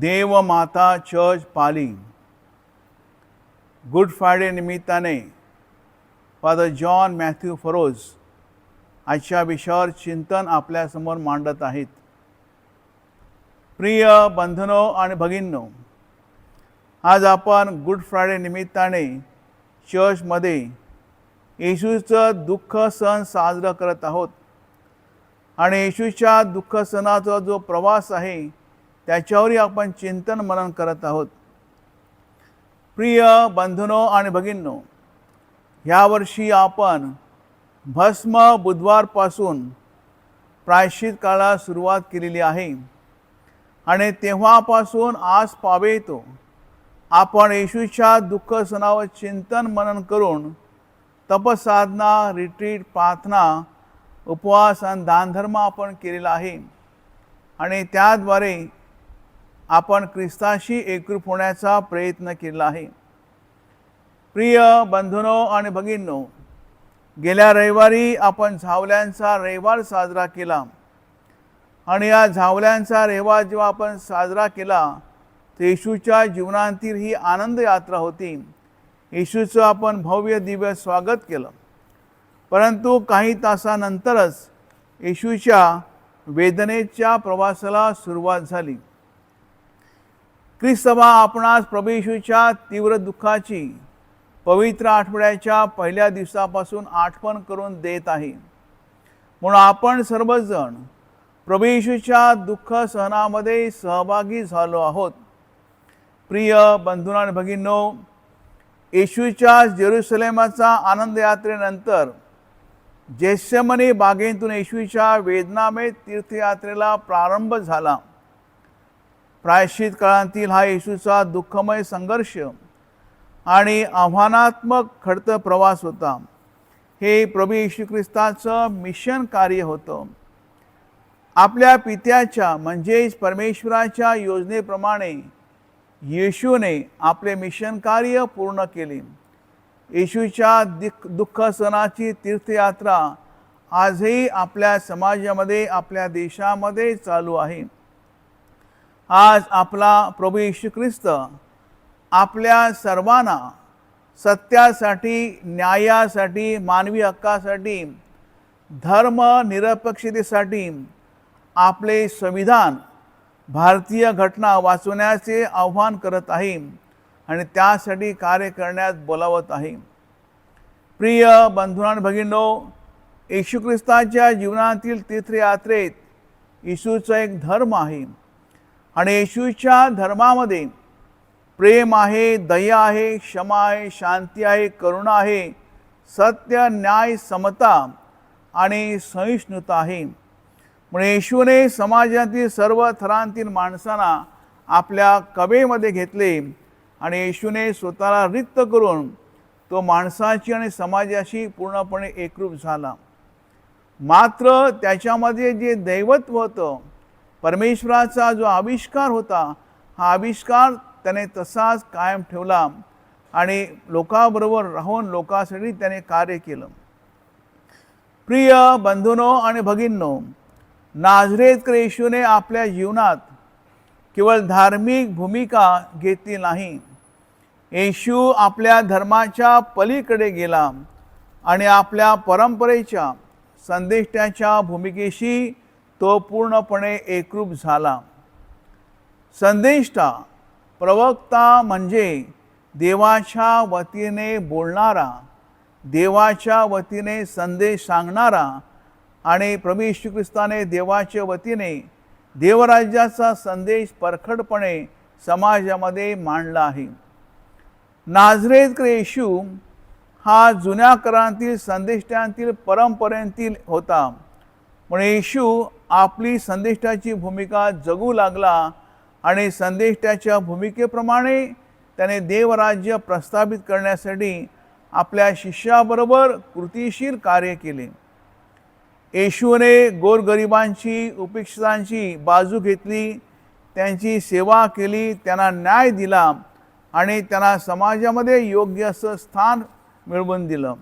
Devmata church Pali. Good Friday निमित्ताने father John Matthew Feroz आजच्या विषयावर चिंतन आपल्यासमोर मांडत आहेत. प्रिय बंधनो आणि भगिनो आज आपण गुड फ्रायडे निमित्ताने चर्चमध्ये येशूचं दुःख सण साजरा करत आहोत. आणि येशूच्या दुःख सणाचा जो प्रवास आहे त्याच्यावरही आपण चिंतन मनन करत आहोत. प्रिय बंधनो आणि भगिनो ह्यावर्षी आपण भस्म बुधवारपासून प्रायश्चित काळाला सुरुवात केलेली आहे आणि तेव्हापासून आज पावे येतो. आपण येशूच्या दुःख सणावर चिंतन मनन करून तपसाधना रिट्रीट प्रार्थना उपवास आणि दानधर्म आपण केलेला आहे. आणि त्याद्वारे आपण ख्रिस्ताशी एकरूप होण्याचा प्रयत्न केला आहे. प्रिय बंधुनो आणि भगिनो गेल्या रविवारी आपण झावल्यांचा रविवार साजरा केला. आणि या झावल्यांचा रविवार जेव्हा आपण साजरा केला तर येशूच्या जीवनातील ही आनंद यात्रा होती. येशूचं आपण भव्य दिव्य स्वागत केलं. परंतु काही तासानंतरच येशूच्या वेदनेच्या प्रवासाला सुरुवात झाली. ख्रिस्तभा आपणास प्रभेशूच्या तीव्र दुःखाची पवित्र आठवड्याच्या पहिल्या दिवसापासून आठवण करून देत आहे. म्हणून आपण सर्वजण प्रभेशूच्या दुःख सहनामध्ये सहभागी झालो आहोत. प्रिय बंधुना आणि भगिनो येशूच्या जेरुसलेमाचा आनंद यात्रेनंतर जेष्यमनी बागेतून येशूच्या वेदनामय तीर्थयात्रेला प्रारंभ झाला. प्रायश्चित काळांतील हा येशूचा दुःखमय संघर्ष आणि आव्हानात्मक खडतं प्रवास होता. हे प्रभू येशू ख्रिस्ताचं मिशन कार्य होतं. आपल्या पित्याच्या म्हणजेच परमेश्वराच्या योजनेप्रमाणे येशूने आपले मिशन कार्य पूर्ण केले. येशूच्या दिक दुःख सणाची तीर्थयात्रा आजही आपल्या समाजामध्ये आपल्या देशामध्ये चालू आहे. आज आपला प्रभू येशू ख्रिस्त आपल्या सर्वांना सत्यासाठी न्यायासाठी मानवी हक्कासाठी धर्म निरपेक्षतेसाठी आपले संविधान भारतीय घटना वाचवण्याचे आव्हान करत आहे आणि त्यासाठी कार्य करण्यात बोलावत आहे. प्रिय बंधुरान भगिनो येशू ख्रिस्ताच्या जीवनातील तीर्थयात्रेत येशूचा एक धर्म आहे. आणि येशूच्या धर्मामध्ये प्रेम आहे दया आहे क्षमा आहे शांती आहे करुणा आहे सत्य न्याय समता आणि सहिष्णुता आहे. म्हणून येशूने समाजातील सर्व थरांतील माणसांना आपल्या कवेमध्ये घेतले आणि येशूने स्वतःला रिक्त करून तो माणसाची आणि समाजाशी पूर्णपणे एकरूप झाला. मात्र त्याच्यामध्ये जे दैवत्व होतं परमेश्वराचा जो आविष्कार होता हा आविष्कार त्याने तसाच कायम ठेवला आणि लोकाबरोबर राहून लोकांसाठी त्याने कार्य केलं. प्रिय बंधूनो आणि भगिनींनो नाझरेत येशूने आपल्या जीवनात केवळ धार्मिक भूमिका घेतली नाही. येशू आपल्या धर्माच्या पलीकडे गेला आणि आपल्या परंपरेच्या संदेष्टाच्या भूमिकेशी तो पूर्णपणे एकरूप झाला. संदेष्टा प्रवक्ता म्हणजे देवाच्या वतीने बोलणारा देवाच्या वतीने संदेश सांगणारा आणि प्रभू येशू ख्रिस्ताने देवाच्या वतीने देवराज्याचा संदेश परखडपणे समाजामध्ये मांडला आहे. नाझरेत येशू हा जुन्या करांतील संदेष्टांतील परंपरेतील होता. पण येशू आपली संदेष्टाची भूमिका जगू लागला आणि संदेष्टाच्या भूमिकेप्रमाणे त्याने देवराज्य प्रस्थापित करण्यासाठी आपल्या शिष्याबरोबर कृतिशील कार्य केले. येशूने गोरगरिबांची उपेक्षितांची बाजू घेतली त्यांची सेवा केली त्यांना न्याय दिला आणि त्यांना समाजामध्ये योग्य असं स्थान मिळवून दिलं.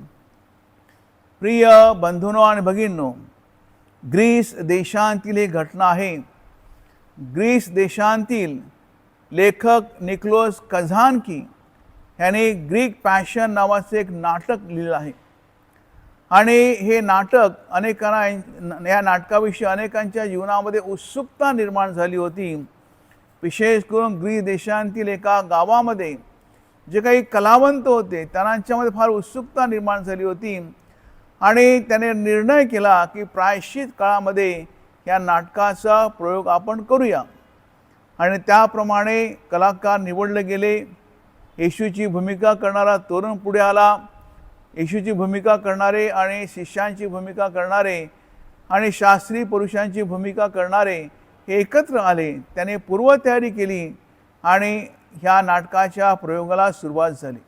प्रिय बंधूनो आणि भगिनींनो ग्रीस देशांतील एक घटना आहे. ग्रीस देशांतील लेखक निक्लोस कझानकी ह्याने ग्रीक पॅशन नावाचं एक नाटक लिहिलं आहे. आणि हे नाटक अनेकांना या नाटकाविषयी अनेकांच्या जीवनामध्ये उत्सुकता निर्माण झाली होती. विशेष करून ग्रीस देशांतील एका गावामध्ये जे काही कलावंत होते त्यांच्यामध्ये फार उत्सुकता निर्माण झाली होती. आणि त्याने निर्णय केला की प्रायश्चित काळामध्ये या नाटकाचा प्रयोग आपण करूया. आणि त्याप्रमाणे कलाकार निवडले गेले. येशूची भूमिका करणारा तरुण पुढे आला. येशूची भूमिका करणारे आणि शिष्यांची भूमिका करणारे आणि शास्त्री पुरुषांची भूमिका करणारे हे एकत्र आले. त्याने पूर्वतयारी केली आणि ह्या नाटकाच्या प्रयोगाला सुरुवात झाली.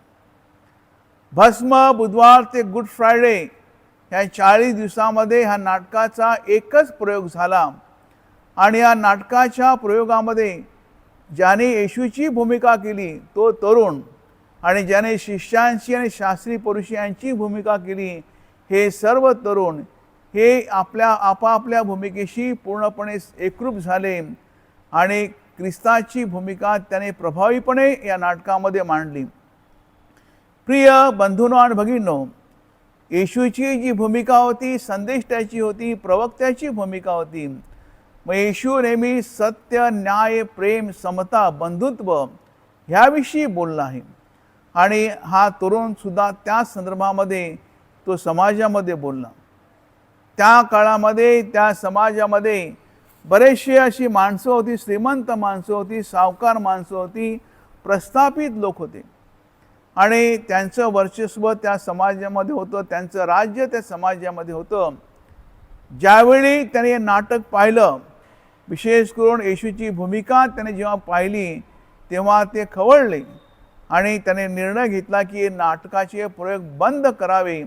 भस्म बुधवार ते गुड फ्रायडे ह्या चाळीस दिवसामध्ये ह्या नाटकाचा एकच प्रयोग झाला. आणि या नाटकाच्या प्रयोगामध्ये ज्याने येशूची भूमिका केली तो तरुण आणि ज्याने शिष्यांची आणि शास्त्री पुरुष यांची भूमिका केली हे सर्व तरुण हे आपल्या आपापल्या भूमिकेशी पूर्णपणे एकरूप झाले आणि ख्रिस्ताची भूमिका त्याने प्रभावीपणे या नाटकामध्ये मांडली. प्रिय बंधूनो आणि भगिनो येशूची जी भूमिका होती संदेष्टाची होती प्रवक्त्याची भूमिका होती. मग येशू नेहमी सत्य न्याय प्रेम समता बंधुत्व ह्याविषयी बोलला आहे. आणि हा तरुणसुद्धा त्या संदर्भामध्ये तो समाजामध्ये बोलला. त्या काळामध्ये त्या समाजामध्ये बरेचशी अशी माणसं होती श्रीमंत माणसं होती सावकार माणसं होती प्रस्थापित लोक होते. आणि त्यांचं वर्चस्व त्या समाजामध्ये होतं त्यांचं राज्य त्या समाजामध्ये होतं. ज्यावेळी त्याने हे नाटक पाहिलं विशेष करून येशूची भूमिका त्याने जेव्हा पाहिली तेव्हा ते खवळले आणि त्याने निर्णय घेतला की नाटकाचे प्रयोग बंद करावे.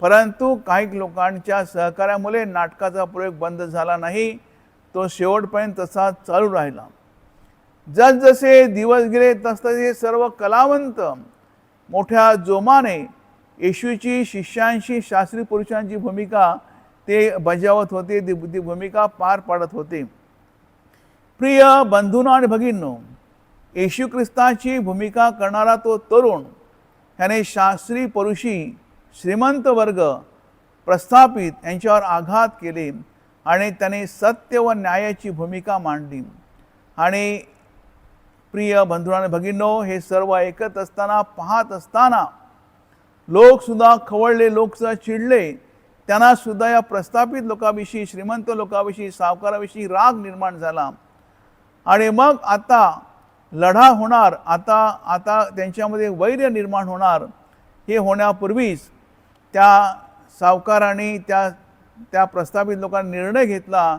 परंतु काही लोकांच्या सहकार्यामुळे नाटकाचा प्रयोग बंद झाला नाही तो शेवटपर्यंत तसा चालू राहिला. जसजसे दिवस गेले तसतसे सर्व कलावंत मोठ्या जोमाने येशूची शिष्यांशी शास्त्री पुरुषांची भूमिका ते बजावत होते ती ती भूमिका पार पाडत होते. प्रिय बंधूंनो आणि भगिनींनो येशू ख्रिस्ताची भूमिका करणारा तो तरुण ह्याने शास्त्री पुरुषी श्रीमंत वर्ग प्रस्थापित यांच्यावर आघात केले आणि त्याने सत्य व न्यायाची भूमिका मांडली. आणि प्रिय बंधू आणि हे सर्व ऐकत असताना पाहत असताना लोकसुद्धा खवळले लोकसुद्धा चिडले. त्यांना सुद्धा या प्रस्थापित लोकांविषयी श्रीमंत लोकांविषयी सावकाराविषयी राग निर्माण झाला. आणि मग आता लढा होणार आता आता त्यांच्यामध्ये वैर्य निर्माण होणार. हे होण्यापूर्वीच त्या सावकाराने त्या त्या प्रस्थापित लोकांनी निर्णय घेतला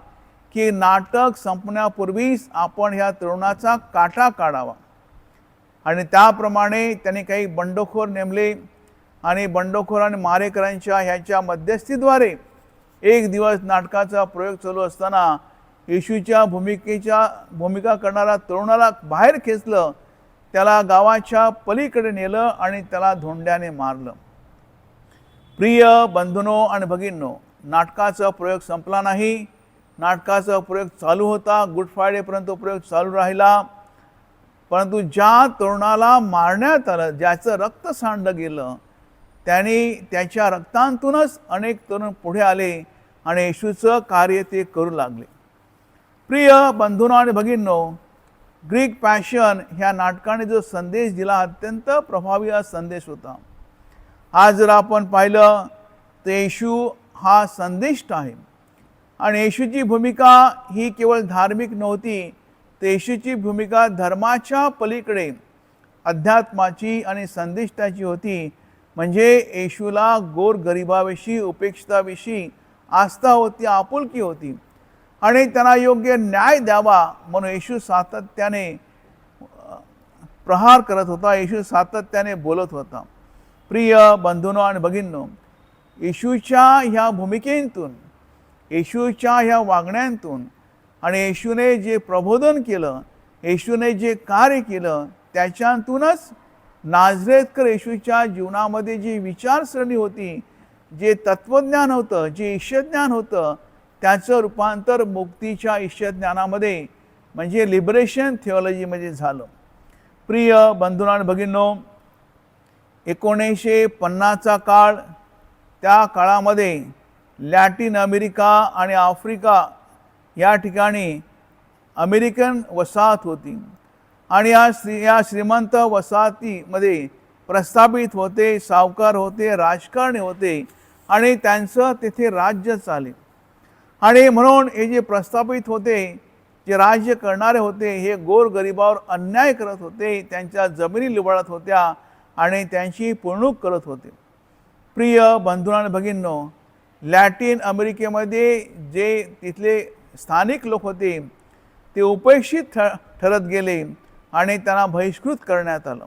की नाटक संपण्यापूर्वीच आपण ह्या तरुणाचा काटा काढावा. आणि त्याप्रमाणे त्यांनी काही बंडखोर नेमले आणि बंडखोर आणि मारेकरांच्या ह्याच्या मध्यस्थीद्वारे एक दिवस नाटकाचा प्रयोग चालू असताना येशूच्या भूमिकेच्या भूमिका करणारा तरुणाला बाहेर खेचलं त्याला गावाच्या पलीकडे नेलं आणि त्याला धोंड्याने मारलं. प्रिय बंधुनो आणि भगिनो नाटकाचा प्रयोग संपला नाही. नाटकाचा प्रयोग चालू होता. गुड फ्रायडेपर्यंत प्रयोग चालू राहिला. परंतु ज्या तरुणाला मारण्यात आलं ज्याचं रक्त सांडलं गेलं त्याने त्याच्या रक्तांतूनच अनेक तरुण पुढे आले आणि येशूचं कार्य ते करू लागले. प्रिय बंधूंनो आणि भगिनो ग्रीक पॅशन ह्या नाटकाने जो संदेश दिला अत्यंत प्रभावी हा संदेश होता. आज जर आपण पाहिलं तर येशू हा संदिष्ट आहे. आणि येशूची भूमिका ही केवळ धार्मिक नव्हती तर येशूची भूमिका धर्माच्या पलीकडे अध्यात्माची आणि संदिष्टाची होती. म्हणजे येशूला गोर गरिबाविषयी उपेक्षिताविषयी आस्था होती आपुलकी होती. आणि त्यांना योग्य न्याय द्यावा म्हणून येशू सातत्याने प्रहार करत होता. येशू सातत्याने बोलत होता. प्रिय बंधूनो आणि भगिनींनो येशूच्या ह्या भूमिकेतून येशूच्या ह्या वागण्यांतून आणि येशूने जे प्रबोधन केलं येशूने जे कार्य केलं त्याच्यातूनच नाझरेतकर येशूच्या जीवनामध्ये जी विचारसरणी होती जे तत्त्वज्ञान होतं जे ईश्वज्ञान होतं त्याचं रूपांतर मुक्तीच्या ईश्वज्ञानामध्ये म्हणजे लिबरेशन थिओलॉजीमध्ये झालं. प्रिय बंधुना भगिनो एकोणीसशे पन्नासचा काळ त्या काळामध्ये लॅटिन अमेरिका आणि आफ्रिका या ठिकाणी अमेरिकन वसाहत होती. आणि या श्री या श्रीमंत वसाहतीमध्ये प्रस्थापित होते सावकार होते राजकारणी होते आणि त्यांचं तेथे राज्य चाले. आणि म्हणून हे जे प्रस्थापित होते जे राज्य करणारे होते हे गोरगरिबावर अन्याय करत होते त्यांच्या जमिनी लिबाळत होत्या आणि त्यांची पुरणूक करत होते. प्रिय बंधू आणि भगिनींनो लॅटिन अमेरिकेमध्ये जे तिथले स्थानिक लोक होते ते उपेक्षित ठ ठरत गेले आणि त्यांना बहिष्कृत करण्यात आलं.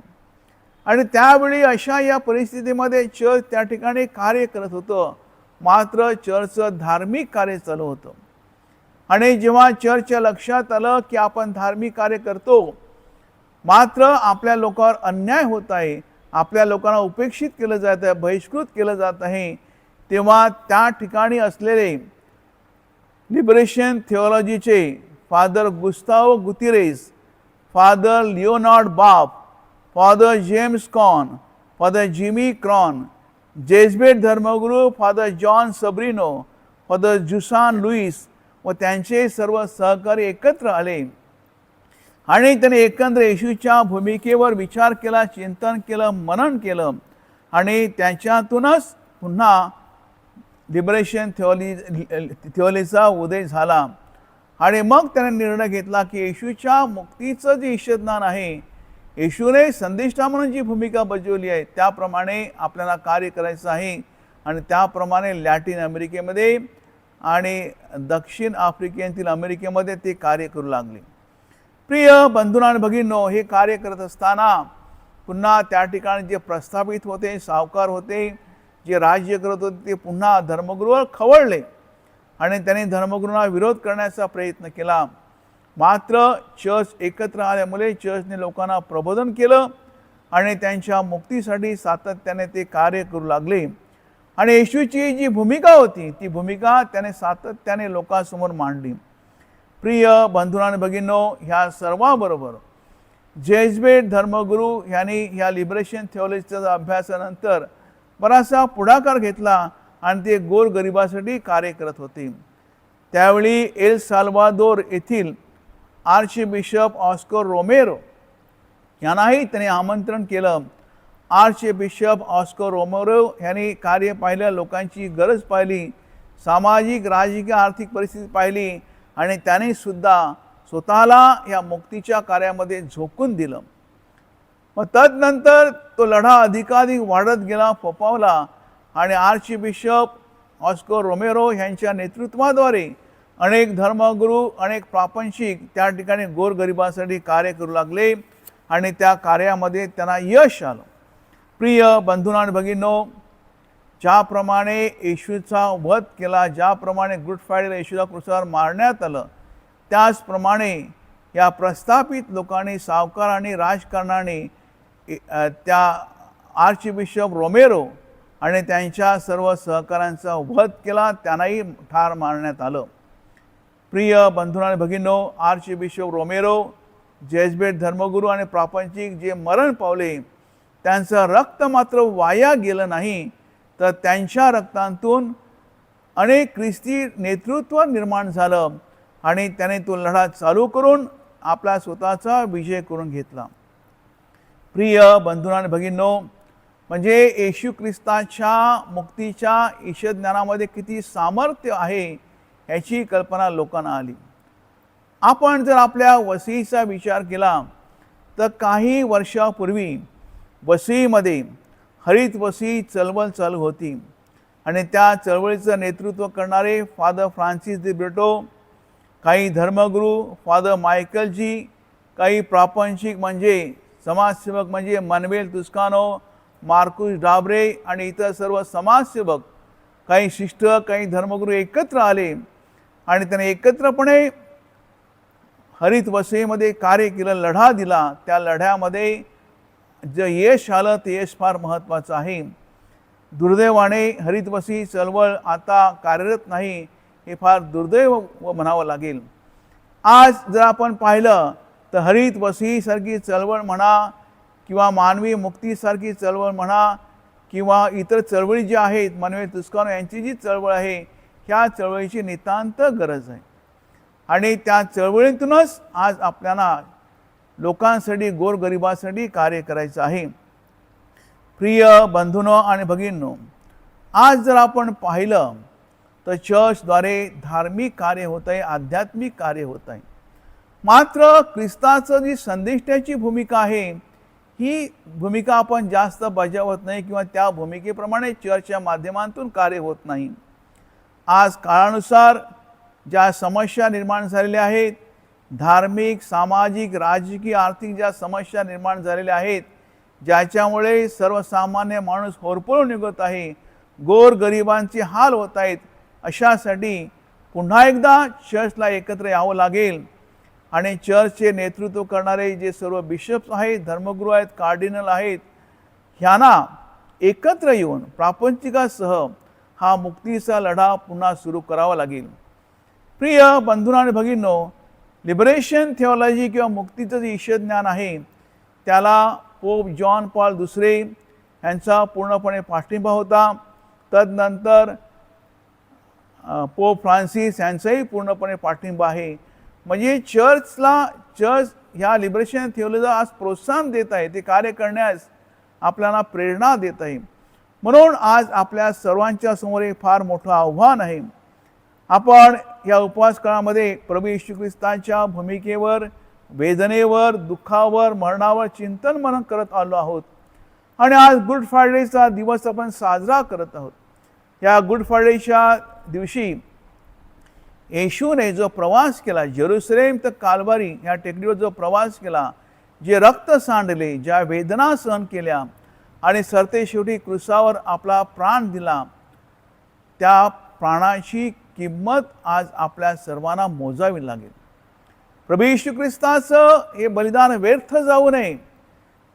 आणि त्यावेळी अशा या परिस्थितीमध्ये चर्च त्या ठिकाणी कार्य करत होतं. मात्र चर्चचं धार्मिक कार्य चालू होतं. आणि जेव्हा चर्चच्या लक्षात आलं की आपण धार्मिक कार्य करतो मात्र आपल्या लोकांवर अन्याय होत आहे आपल्या लोकांना उपेक्षित केलं जात आहे बहिष्कृत केलं जात आहे तेव्हा त्या ठिकाणी असलेले liberation थिओलॉजीचे father Gustavo Gutierrez father Leonard Boff father James Cone father Jimmy Crohn जेजबेट धर्मगुरू father John Sobrino father Juan Luis व त्यांचे सर्व सहकारी एकत्र आले. आणि त्याने एकंदर येशूच्या भूमिकेवर विचार केला चिंतन केलं मनन केलं आणि त्याच्यातूनच पुन्हा लिबरेशन थिओली थिओलीचा उदय झाला. आणि मग त्याने निर्णय घेतला की येशूच्या मुक्तीचं जे ईश्वज्ञान आहे येशूने संदिष्टा म्हणून जी भूमिका बजावली आहे त्याप्रमाणे आपल्याला कार्य करायचं आहे. आणि त्याप्रमाणे लॅटिन अमेरिकेमध्ये आणि दक्षिण आफ्रिकेतील अमेरिकेमध्ये ते कार्य करू लागले. प्रिय बंधून आणि भगिनो हे कार्य करत असताना पुन्हा त्या ठिकाणी जे प्रस्थापित होते सावकार होते जे राज्य करत होते ते पुन्हा धर्मगुरूवर खवळले आणि त्यांनी धर्मगुरूंना विरोध करण्याचा प्रयत्न केला. मात्र चर्च एकत्र आल्यामुळे चर्चने लोकांना प्रबोधन केलं आणि त्यांच्या मुक्तीसाठी सातत्याने ते कार्य करू लागले. आणि येशूची जी भूमिका होती ती भूमिका त्याने सातत्याने लोकांसमोर मांडली. प्रिय बंधुना आणि ह्या सर्वाबरोबर जेजबेट धर्मगुरू यांनी ह्या लिबरेशन थिओलॉजीच्या अभ्यासानंतर बराचसा पुढाकार घेतला आणि ते गोरगरिबासाठी कार्य करत होते. त्यावेळी एल साल्वादोर येथील आर्च बिशप ऑस्कर रोमेरो यांनाही त्याने आमंत्रण केलं. आर्च बिशप ऑस्कर रोमेरो यांनी कार्य पाहिलं लोकांची गरज पाहिली सामाजिक राजकीय आर्थिक परिस्थिती पाहिली आणि त्याने सुद्धा स्वतःला या मुक्तीच्या कार्यामध्ये झोकून दिलं. मग तदनंतर तो लढा अधिकाधिक वाढत गेला फोपावला आणि आर्ची बिशप ऑस्को रोमेरो यांच्या नेतृत्वाद्वारे अनेक धर्मगुरू अनेक प्रापंशिक त्या ठिकाणी गोरगरिबासाठी कार्य करू लागले आणि त्या कार्यामध्ये त्यांना यश आलं. प्रिय बंधुनान भगिनो ज्याप्रमाणे येशूचा वध केला ज्याप्रमाणे गुड फ्रायडेला येशूला क्रुसावर मारण्यात आलं त्याचप्रमाणे या प्रस्थापित लोकांनी सावकार आणि राजकारणाने त्या आर्चबिशप रोमेरो आणि त्यांच्या सर्व सहकाऱ्यांचा वध केला त्यांनाही ठार मारण्यात आलं. प्रिय बंधुना आणि भगिनींनो आर्च बिशप रोमेरो जेजबेट धर्मगुरू आणि प्रापंचिक जे मरण पावले त्यांचं रक्त मात्र वाया गेलं नाही तर त्यांच्या रक्तांतून अनेक ख्रिस्ती नेतृत्व निर्माण झालं आणि त्याने तो लढा चालू करून आपला स्वतःचा विजय करून घेतला. प्रिय बंधुना आणि म्हणजे येशू ख्रिस्ताच्या मुक्तीच्या ईशज्ञानामध्ये किती सामर्थ्य आहे याची कल्पना लोकांना आली. आपण जर आपल्या वसईचा विचार केला तर काही वर्षापूर्वी वसईमध्ये हरित वसई चळवळ चालू होती. आणि त्या चळवळीचं नेतृत्व करणारे फादर फ्रान्सिस दि ब्रिटो काही धर्मगुरू फादर मायकलजी काही प्रापंचिक म्हणजे समाजसेवक म्हणजे मनवेल तुस्कानो मार्कुस डाबरे आणि इतर सर्व समाजसेवक. काही शिष्ट काही धर्मगुरू एकत्र आले आणि त्याने एकत्रपणे हरित वसईमध्ये कार्य केलं लढा दिला. त्या लढ्यामध्ये जे यश आलं ते यश फार महत्त्वाचं आहे. दुर्दैवाने हरित वसई चळवळ आता कार्यरत नाही हे फार दुर्दैव म्हणावं लागेल. आज जर आपण पाहिलं तर हरित वसईसारखी चळवळ म्हणा किंवा मानवी मुक्तीसारखी चळवळ म्हणा किंवा इतर चळवळी ज्या आहेत मानवी तुस्कानो यांची जी चळवळ आहे ह्या चळवळीची नितांत गरज आहे. आणि त्या चळवळीतूनच आज आपल्याला लोकांसाठी गोरगरिबासाठी कार्य करायचं आहे. प्रिय बंधूनो आणि भगिनींनो आज जर आपण पाहिलं तर चर्चद्वारे धार्मिक कार्य होत आहे आध्यात्मिक कार्य होत आहे मात्र ख्रिस्ताचं जी संदिष्टाची भूमिका आहे ही भूमिका आपण जास्त बजावत नाही किंवा त्या भूमिकेप्रमाणे चर्चच्या माध्यमातून कार्य होत नाही. आज काळानुसार ज्या समस्या निर्माण झालेल्या आहेत धार्मिक सामाजिक राजकीय आर्थिक ज्या समस्या निर्माण झालेल्या आहेत ज्याच्यामुळे सर्वसामान्य माणूस होरपळून निघत आहे गोर गरिबांचे हाल होत आहेत अशासाठी पुन्हा एकदा चर्चला एकत्र यावं लागेल. आणि चर्चचे नेतृत्व करणारे जे सर्व बिशप्स आहेत धर्मगुरू आहेत कार्डिनल आहेत ह्यांना एकत्र येऊन प्रापंचिकासह हा मुक्तीचा लढा पुन्हा सुरू करावा लागेल. प्रिय बंधूंनो आणि भगिनो लिबरेशन थिओलॉजी किंवा मुक्तीचं जे ईश्वज्ञान आहे त्याला पोप जॉन पॉल दुसरे यांचा पूर्णपणे पाठिंबा होता. तदनंतर पोप फ्रान्सिस यांचाही पूर्णपणे पाठिंबा आहे. म्हणजे चर्चला चर्च ह्या लिबरेशन थिओलॉजीला आज प्रोत्साहन देत आहे ते कार्य करण्यास आपल्याला प्रेरणा देत आहे. म्हणून आज आपल्या सर्वांच्या समोर एक फार मोठं आव्हान आहे. आपण या उपवास काळामध्ये प्रभू येशू ख्रिस्तांच्या भूमिकेवर वेदनेवर दुःखावर मरणावर चिंतन मनन करत आलो आहोत. आणि आज गुड फ्रायडेचा दिवस आपण साजरा करत आहोत. या गुड फ्रायडेच्या दिवशी येशूने जो प्रवास केला जेरुसलेम तर कालवारी या टेकडीवर जो प्रवास केला जे रक्त सांडले ज्या वेदना सहन केल्या आणि सरते शेवटी कृसावर आपला प्राण दिला त्या प्राणाची किंमत आज आपल्या सर्वांना मोजावी लागेल. प्रभू येशू ख्रिस्ताचं हे बलिदान व्यर्थ जाऊ नये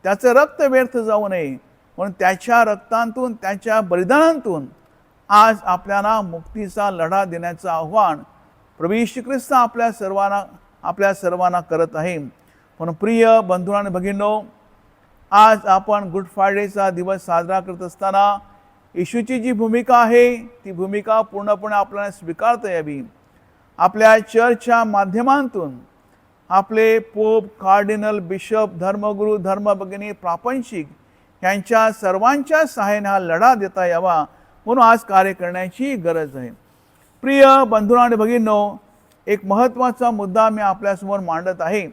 त्याचं रक्त व्यर्थ जाऊ नये म्हणून त्याच्या रक्तांतून त्याच्या बलिदानातून आज आपल्याला मुक्तीचा लढा देण्याचं आव्हान प्रभू येशू ख्रिस्त आपल्या सर्वांना आपल्या सर्वांना करत आहे. पण प्रिय बंधू आणि भगिनो आज आपण गुड फ्रायडेचा दिवस साजरा करत असताना येशूची जी भूमिका आहे ती भूमिका पूर्णपणे आपल्याला स्वीकारता यावी. आपल्या चर्चच्या माध्यमातून आपले पोप कार्डिनल बिशप धर्मगुरू धर्मभगिनी प्रापंचिक यांच्या सर्वांच्या सहाय्याने हा लढा देता यावा म्हणून आज कार्य करण्याची गरज आहे. प्रिय बंधू आणि भगिनो एक महत्त्वाचा मुद्दा मी आपल्यासमोर मांडत आहे.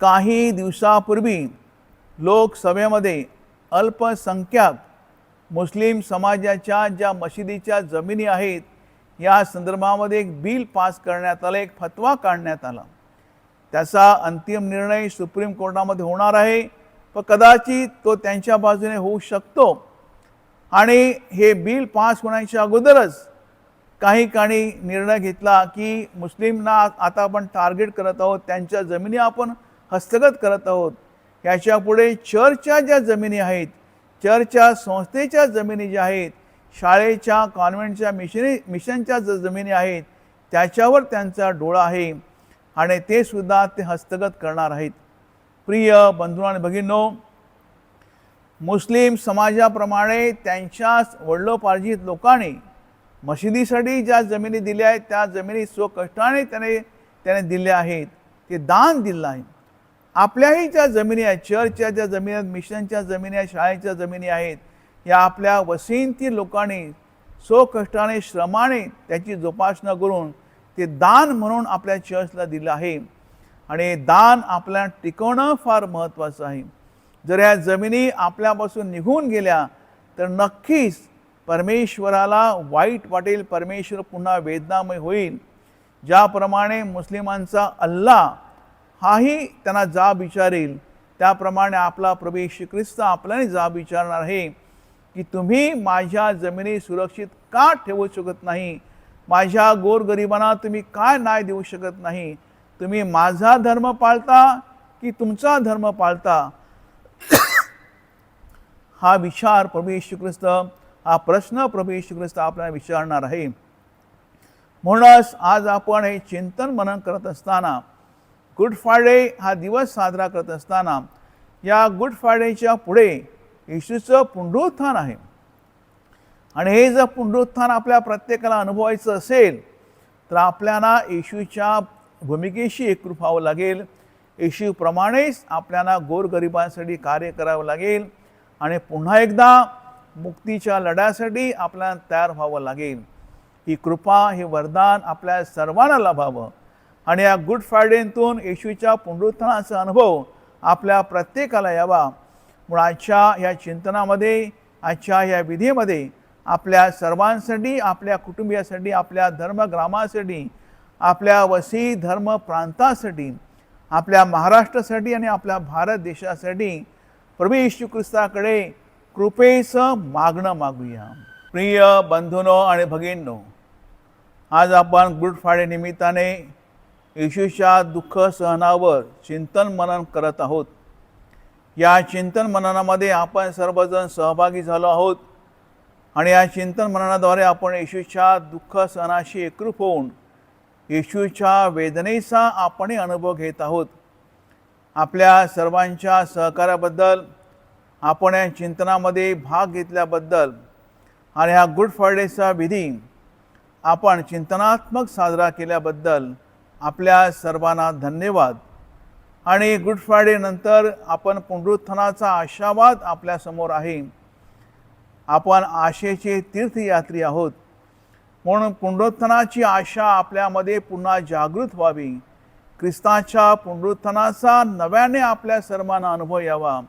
काही दिवसापूर्वी लोकसभेमध्ये अल्पसंख्याक मुस्लिम समाजाच्या ज्या मशिदीच्या जमिनी आहेत या संदर्भामध्ये एक बिल पास करण्यात आलं एक फतवा काढण्यात आला. त्याचा अंतिम निर्णय सुप्रीम कोर्टामध्ये होणार आहे. पण कदाचित तो त्यांच्या बाजूने होऊ शकतो. आणि हे बिल पास होण्याच्या अगोदरच काही काणी निर्णय घेतला की मुस्लिमना आता आपण टार्गेट करत आहोत त्यांच्या जमिनी आपण हस्तगत करत आहोत. याच्यापुढे चर्चच्या ज्या जमिनी आहेत चर्चच्या संस्थेच्या जमिनी ज्या आहेत शाळेच्या कॉन्व्हेंटच्या मिशनी मिशनच्या ज्या जमिनी आहेत त्याच्यावर त्यांचा डोळा आहे आणि ते सुद्धा ते हस्तगत करणार आहेत. प्रिय बंधू आणि भगिनो मुस्लिम समाजाप्रमाणे त्यांच्याच वडिलोपार्जित लोकांनी मशिदीसाठी ज्या जमिनी दिल्या आहेत त्या जमिनी स्वकष्टाने त्याने त्याने दिल्या आहेत. ते दान दिलं आहे. आपल्याही ज्या जमिनी आहेत चर्चच्या ज्या जमिनी आहेत मिशनच्या जमिनी आहेत शाळेच्या जमिनी आहेत या आपल्या वसींती लोकांनी स्वकष्टाने श्रमाने त्याची जोपासना करून ते दान म्हणून आपल्या चर्चला दिलं आहे. आणि दान आपल्या टिकवणं फार महत्त्वाचं आहे. जर या जमिनी आपल्यापासून निघून गेल्या तर नक्कीच परमेश्वराला वाईट वाटेल परमेश्वर पुन्हा वेदनामय होईल. ज्याप्रमाणे मुस्लिमांचा अल्लाह हाही त्यांना जाब विचारेल त्याप्रमाणे आपला प्रवेश ख्रिस्त आपल्याने जाब विचारणार आहे की तुम्ही माझ्या जमिनी सुरक्षित का ठेवू शकत नाही? माझ्या गोरगरिबांना तुम्ही काय न्याय देऊ शकत नाही? तुम्ही माझा धर्म पाळता की तुमचा धर्म पाळता? हा विचार प्रभू येशू ख्रिस्त हा प्रश्न प्रभू येशू ख्रिस्त आपल्याला विचारणार आहे. म्हणूनच आज आपण हे चिंतन मनन करत असताना गुड फ्रायडे हा दिवस साजरा करत असताना या गुड फ्रायडेच्या पुढे येशूचं पुनरुत्थान आहे. आणि हे जर पुनरुत्थान आपल्या प्रत्येकाला अनुभवायचं असेल तर आपल्याला येशूच्या भूमिकेशी एकरूप व्हावं लागेल. येशूप्रमाणेच आपल्याला गोरगरिबांसाठी कार्य करावं लागेल. आणि पुन्हा एकदा मुक्तीच्या लढ्यासाठी आपल्याला तयार व्हावं लागेल. ही कृपा हे वरदान आपल्या सर्वांना लाभावं. आणि या गुड फ्रायडेतून येशूच्या पुनरुत्थानाचा अनुभव आपल्या प्रत्येकाला यावा. म्हणून आजच्या या चिंतनामध्ये आजच्या या विधीमध्ये आपल्या सर्वांसाठी आपल्या कुटुंबियासाठी आपल्या धर्मग्रामासाठी आपल्या वसी धर्म प्रांतासाठी आपल्या महाराष्ट्रासाठी आणि आपल्या भारत देशासाठी प्रभू येशू ख्रिस्ताकडे कृपेचं मागणं मागूया. प्रिय बंधूनो आणि भगिनींनो आज आपण गुड फ्रायडे निमित्ताने येशूच्या दुःख सहनावर चिंतन मनन करत आहोत. या चिंतन मननामध्ये आपण सर्वजण सहभागी झालो आहोत आणि या चिंतन मननाद्वारे आपण येशूच्या दुःख सहनाशी एकरूप होऊन येशूच्या वेदनेचा आपणही अनुभव घेत आहोत. आपल्या सर्वांच्या सहकार्याबद्दल आपण या चिंतनामध्ये भाग घेतल्याबद्दल आणि हा गुड फ्रायडेचा विधी आपण चिंतनात्मक साजरा केल्याबद्दल आपल्या सर्वांना धन्यवाद. आणि गुड फ्रायडेनंतर आपण पुनरुत्थानाचा आशावाद आपल्यासमोर आहे. आपण आशेचे तीर्थयात्री आहोत. म्हणून पुनरुत्थानाची आशा आपल्यामध्ये पुन्हा जागृत व्हावी. ख्रिस्ताच्या पुनरुत्थानाचा नव्याने आपल्या सर्वांना अनुभव यावा.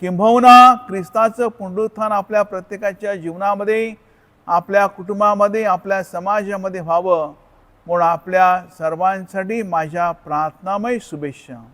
किंबहुना ख्रिस्ताचं पुनरुत्थान आपल्या प्रत्येकाच्या जीवनामध्ये आपल्या कुटुंबामध्ये आपल्या समाजामध्ये व्हावं. म्हणून आपल्या सर्वांसाठी माझ्या प्रार्थनामय शुभेच्छा.